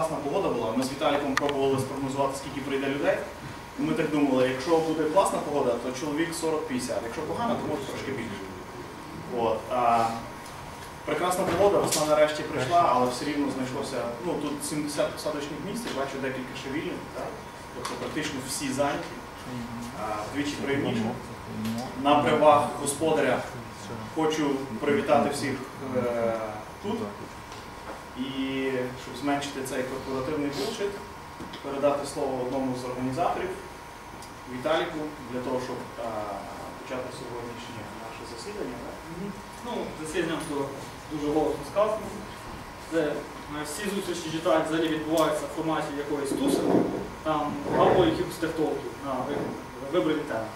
класна погода була. Ми з Віталіком пробували спрогнозувати, скільки прийде людей. І ми так думали, якщо буде класна погода, то чоловік 40-50. Якщо погана, то може трошки більше. От. А, прекрасна погода, весна нарешті прийшла, але все рівно знайшлося. Ну тут 70 посадочних місць, я бачу декілька так? тобто практично всі зайняті. Вдвічі приємніше. На правах господаря хочу привітати всіх е, тут і щоб зменшити цей корпоративний булшит, передати слово одному з організаторів Віталіку для того, щоб е, почати сьогоднішнє наше засідання. так? Ну, засідання було дуже голосно сказано. Це е, всі зустрічі читають взагалі відбуваються в форматі якоїсь туси, там, або якихось техтолків на ви- вибрані теми.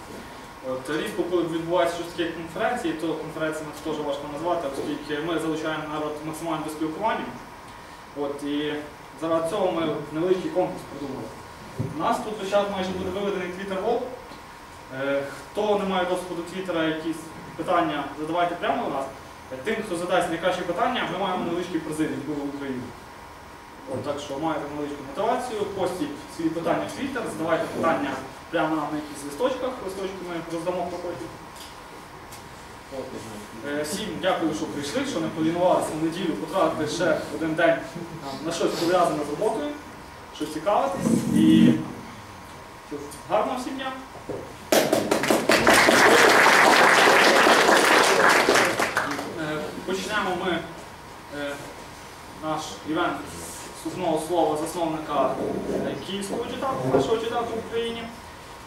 От, рідко, коли відбувається щось таке конференції, то конференціями теж важко назвати, оскільки ми залучаємо народ максимально до спілкування. От, і заради цього ми невеликий конкурс придумали. У нас тут час майже буде виведений. Е, Хто не має доступу до Твіттера, якісь питання задавайте прямо у нас. Е, Тим, хто задасть найкращі питання, ми маємо невеличкий призи від Google України. От, так що маєте невеличку мотивацію, постіть свої питання в Twitter, задавайте питання прямо нам на якихось листочках, листочки ми роздамо по ході. Е, Всім дякую, що прийшли, що не полінувалися в неділю потратити ще один день на щось пов'язане з роботою, що цікавитись. І гарного всім дня! Е, Почнемо ми е, наш івент з сувного слова засновника київського джетаку, першого джетаку в Україні.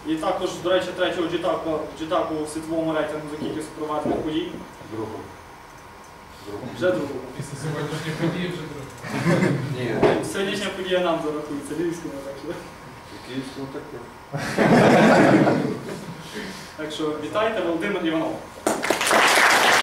І також, до речі, третього джетаку, джетаку в світовому рейтингу за кількістю проведених подій. Другу. Вже другого. Після сьогоднішньої події вже друге. Ні, Сьогоднішня подія нам зарахується, львівському так що. якийсь ну. Так що вітайте, Володимир Іванов.